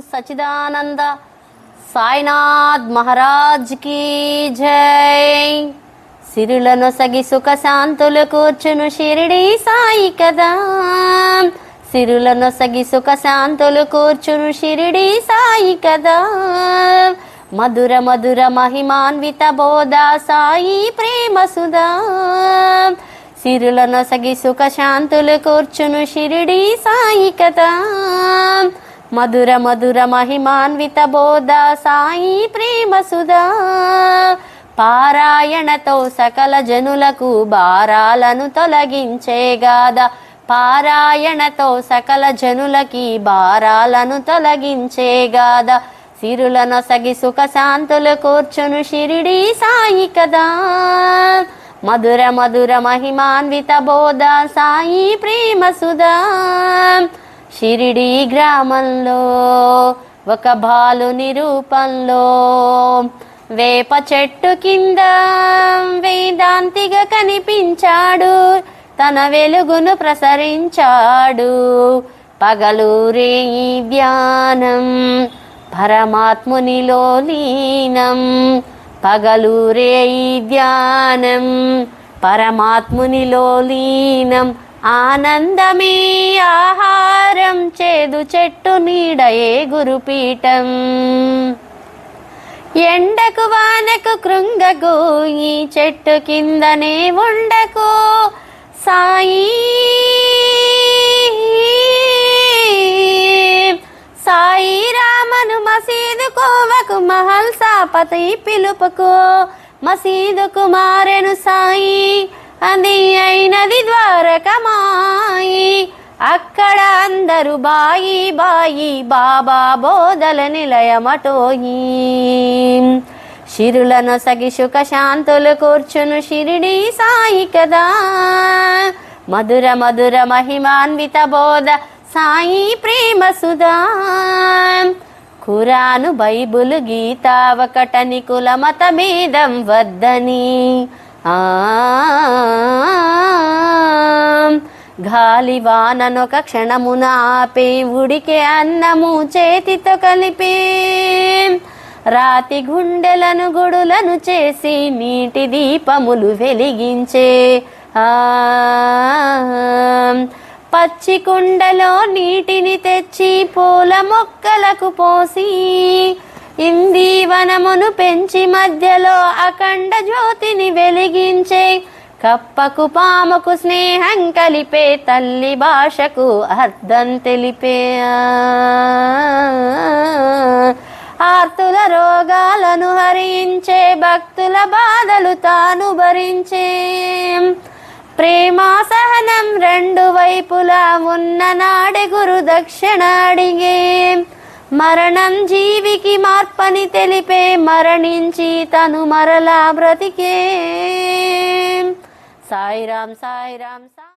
Sachidananda Sainath Maharaj key జై. సిరులను సగి సుఖ శాంతులు కూర్చును షిరిడి సాయి కదా. సిరులను సగి సుఖ శాంతులు కూర్చును షిరిడి సాయి కదా. మధుర మధుర మహిమాన్విత బోధ సాయి ప్రేమ సుధా. సిరులను సగి సుఖ శాంతులు కూర్చును షిరిడి సాయి కదా. మధుర మధుర మహిమాన్విత బోధ సాయి ప్రేమ సుధా. పారాయణతో సకల జనులకు భారాలను తొలగించే గాద పారాయణతో సకల జనులకి భారాలను తొలగించే గాద సిరులను సగి సుఖ శాంతులు కూర్చును షిరిడి సాయి కదా మధుర మధుర మహిమాన్విత బోధ సాయి ప్రేమ సుధా. షిరిడి గ్రామంలో ఒక బాలుని రూపంలో వేప చెట్టు కింద వేదాంతిగా కనిపించాడు. తన వెలుగును ప్రసరించాడు. పగలూరే ఈ ధ్యానం పరమాత్మునిలో లీనం పగలూరే ఈ ధ్యానం పరమాత్మునిలో లీనం ఆనందమే ఆహారం చేదు చెట్టు నీడయే గురుపీఠం. ఎండకు వానకు కృంగకు ఈ చెట్టు కిందనే ఉండకు సాయి. సాయి రామను మసీదు కోవకు మహల్ సాపతి పిలుపుకు మసీదుకు మారెను సాయి. అది అయినది ద్వారకమాయి. అక్కడ అందరు బాయి బాయి బాబా బోధల నిలయమటోయి. శిరులను సగి సుఖ శాంతులు కూర్చును షిరిడి సాయి కదా. మధుర మధుర మహిమాన్విత బోధ సాయి ప్రేమ సుధా. ఖురాను బైబుల్ గీత ఒకటని కుల మతభేదం వద్దని. ఆ గాలి వాననొక క్షణమున ఆపే ఉడికే అన్నము చేతితో కలిపి రాతి గుండెలను గుడులను చేసి నీటి దీపములు వెలిగించే పచ్చి కుండలో నీటిని తెచ్చి పూల మొక్కలకు పోసి ఇందీవనమును పెంచి మధ్యలో అఖండ జ్యోతిని వెలిగించే కప్పకు పాముకు స్నేహం కలిపే తల్లి భాషకు అర్థం తెలిపే ఆర్తుల రోగాలను హరించే భక్తుల బాధలు తాను భరించే ప్రేమ సహనం రెండు వైపులా ఉన్న నాడే గురు దక్షిణ అడిగే మరణం జీవికి మార్పని తెలిపే మరణించి తను మరలా బ్రతికే. సాయిరాం సాయిరాం సా